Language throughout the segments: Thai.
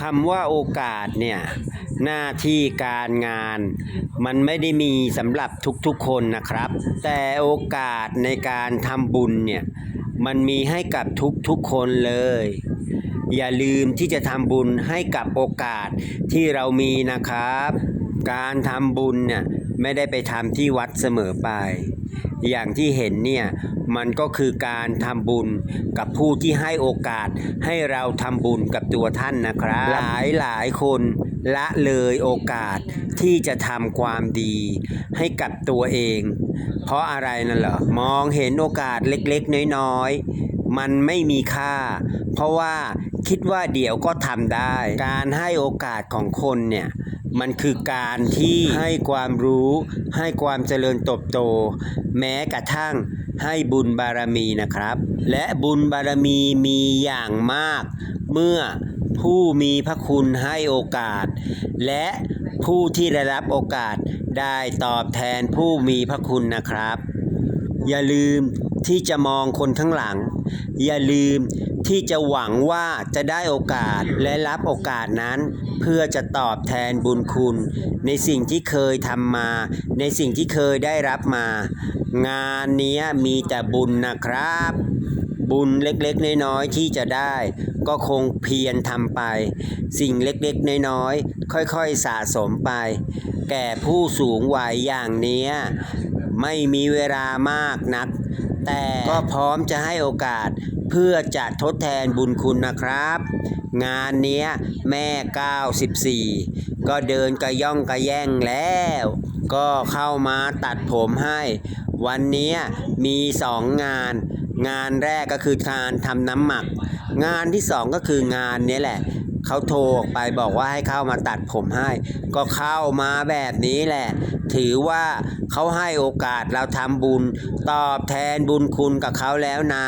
คำว่าโอกาสเนี่ยหน้าที่การงาน มันไม่ได้มีสำหรับทุกๆคนนะครับ แต่โอกาสในการทำบุญเนี่ยมันมีให้กับทุกๆคนเลย อย่าลืมที่จะทำบุญให้กับโอกาสที่เรามีนะครับ การทำบุญเนี่ยไม่ได้ไปทำที่วัดเสมอไป อย่างที่เห็นเนี่ย มันก็คือการทำบุญกับผู้ที่ให้โอกาสให้เราทำบุญกับตัวท่านนะครับ หลายหลายคนละเลยโอกาสที่จะทำความดีให้กับตัวเอง เพราะอะไรนั่นเหรอมองเห็นโอกาสเล็กๆ น้อยๆ มันไม่มีค่า เพราะว่าคิดว่าเดี๋ยวก็ทำได้ การให้โอกาสของคนเนี่ย มันคือการที่ให้ความรู้ให้ความเจริญเติบโต แม้กระทั่งให้บุญบารมีนะครับ และบุญบารมีมีอย่างมาก เมื่อผู้มีพระคุณให้โอกาส และผู้ที่ได้รับโอกาสได้ตอบแทนผู้มีพระคุณนะครับ อย่าลืมที่จะมองคนข้างหลัง อย่าลืม ที่จะหวังว่าจะได้โอกาสและรับโอกาสนั้น เพื่อจะตอบแทนบุญคุณ ในสิ่งที่เคยทำมา ในสิ่งที่เคยได้รับมา งานนี้มีแต่บุญนะครับ บุญเล็กๆ น้อยๆที่จะได้ ก็คงเพียรทำไป สิ่งเล็กๆ น้อยๆค่อยๆสะสมไป แก่ผู้สูงวัยอย่างนี้ไม่มีเวลามากนัก แต่ก็พร้อมจะให้โอกาสเพื่อจะทดแทนบุญคุณนะครับ งานเนี้ยแม่ 94 ก็เดินกระย่องกระแย่งแล้ว ก็เข้ามาตัดผมให้ วันนี้มีสองงาน งานแรกก็คือการทำน้ำหมัก งานที่สองก็คืองานนี้แหละ เขาโทรออกไปบอกว่าให้เข้ามาตัดผมให้ ก็เข้ามาแบบนี้แหละ ถือว่าเขาให้โอกาสเราทำบุญ ตอบแทนบุญคุณกับเขาแล้วนา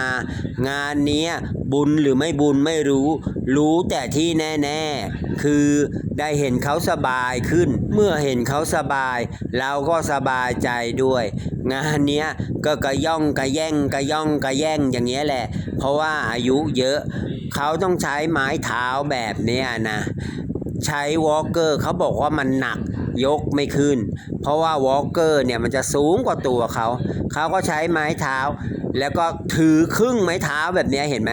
งานนี้บุญหรือไม่บุญไม่รู้ รู้แต่ที่แน่ๆ คือได้เห็นเขาสบายขึ้น เมื่อเห็นเขาสบาย เราก็สบายใจด้วย งานเนี้ยก็กระย่องกระแย่งกระย่องกระแย่งอย่างเงี้ยแหละ เพราะว่าอายุเยอะเขาต้องใช้ไม้เท้าแบบเนี้ยนะ ใช้วอลเกอร์เขาบอกว่ามันหนักยกไม่ขึ้น เพราะว่าวอลเกอร์เนี่ยมันจะสูงกว่าตัวเขา เขาก็ใช้ไม้เท้า แล้วก็ถือครึ่งไม้เท้าแบบนี้เห็นไหม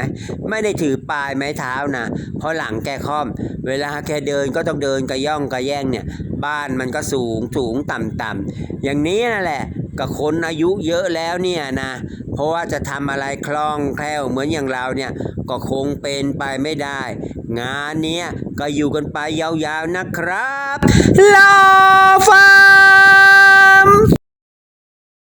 ไม่ได้ถือปลายไม้เท้านะเพราะหลังแกค่อม เวลาแกเดินก็ต้องเดินกระย่องกระแย่งเนี่ย บ้านมันก็สูงสูงต่ำต่ำอย่างนี้นั่นแหละ กับคนอายุเยอะแล้วเนี่ยนะ เพราะว่าจะทำอะไรคล่องแคล่วเหมือนอย่างเราเนี่ยก็คงเป็นไปไม่ได้ งานเนี้ยก็อยู่กันไปยาวๆนะครับลา